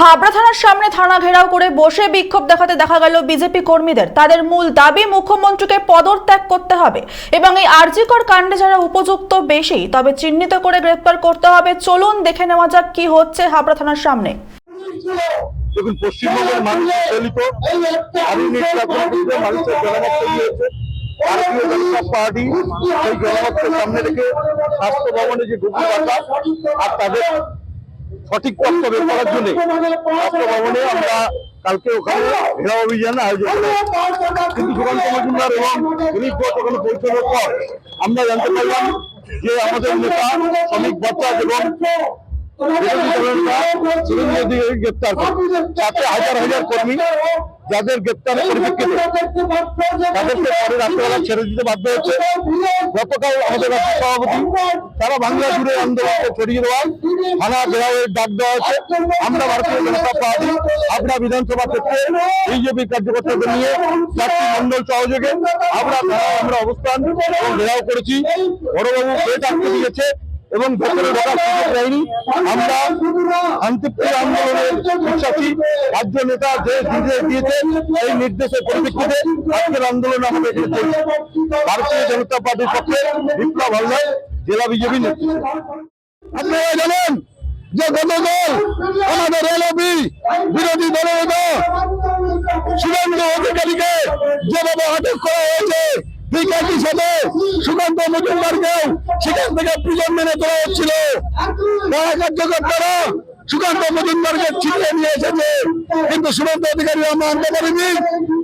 হাবড়া থানার সামনে থানা ঘেরাও করে বসে বিক্ষোভ দেখাতে দেখা গেল বিজেপি কর্মীদের। তাদের মূল দাবি, মুখ্যমন্ত্রীকে পদত্যাগ করতে হবে এবং এই আরজিকর কাণ্ডে যারা উপযুক্ত বেশি, তবে চিহ্নিত করে গ্রেপ্তার করতে হবে। চলুন দেখে নেওয়া যাক কি হচ্ছে হাবড়া থানার সামনে। দেখুন, পশ্চিমবঙ্গের মানুষ দলিত নারী নির্যাতনের মানুষের জনমত হয়েছে ভারতীয় জনতা পার্টি সেই জনমতকে সামনে রেখে স্বাস্থ্য ভবনে যে আর তাদের সঠিক তথ্য বের করার জন্য। ভবনে আমরা কালকে ওখানে ঘেরাও অভিযান আয়োজন কিন্তু সুকান্ত মজুমদার এবং ঘোষ ওখানে পৌঁছানোর পর আমরা জানতে পারলাম যে আমাদের নেতা অনেক ভট্টাচ এবং বিরোধী দলনেতা গ্রেপ্তার তাতে হাজার হাজার কর্মী যাদের গ্রেপ্তারের পরিপ্রেক্ষিতে তাদেরকে পরে রাত্রেবেলা ছেড়ে দিতে বাধ্য হচ্ছে গতকাল আমাদের রাজ্য সভাপতি সারা বাংলা জুড়ে আন্দোলনকে ছড়িয়ে দেওয়ার থানা ঘেরাওয়ের ডাক দেওয়া হচ্ছে আমরা ভারতীয় জনতা পার্টি আপনার বিধানসভা ক্ষেত্রে বিজেপি কার্যকর্তাদের নিয়ে চারটি মন্ডল সহযোগে আমরা আমরা অবস্থান এবং ঘেরাও করেছি। বড়বাবু গেট আটকে দিয়েছে। এবং ভেতরে ঢোকার সুযোগ দেয়নি। আমরা আন্দোলনের বিশ্বাসী রাজ্য নেতা যে নির্দেশ দিয়েছে এই নির্দেশের পরিপ্রেক্ষিতে আজকের আন্দোলন আমাদের ভারতীয় জনতা পার্টির পক্ষে বিপ্লব হালদার জেলা বিজেপি নেতৃত্ব আপনারা জানেন যে গতকাল আমাদের এলবি বিরোধী দলের নেতা সুরেন্দ্র অধিকারীকে যেভাবে আটক করা হয়েছে ঠিক সাথে সুকান্ত মজুমদারকেও সেখান থেকে প্রিজন মেনে তোলা হচ্ছিল। তারা কার্যকর্তারা সুকান্ত মজুমদারকে ছিনিয়ে নিয়ে এসেছে। কিন্তু সুকান্ত অধিকারী আমরা আনতে পারিনি।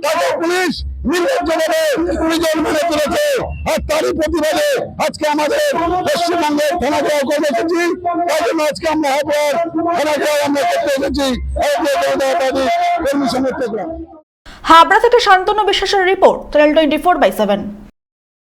তাকে পুলিশ নির্লজ্জভাবে প্রিজন মেনে তুলেছে। আর তারই প্রতিবাদে আজকে আমাদের পশ্চিমবঙ্গের থানাগ্রহ করে এসেছি তাই জন্য আজকে আমরা হাবড়ার থানাগ্রহ আমরা করতে এসেছি। হাবড়া থেকে শান্তনু বিশ্বাসের report twenty four by seven.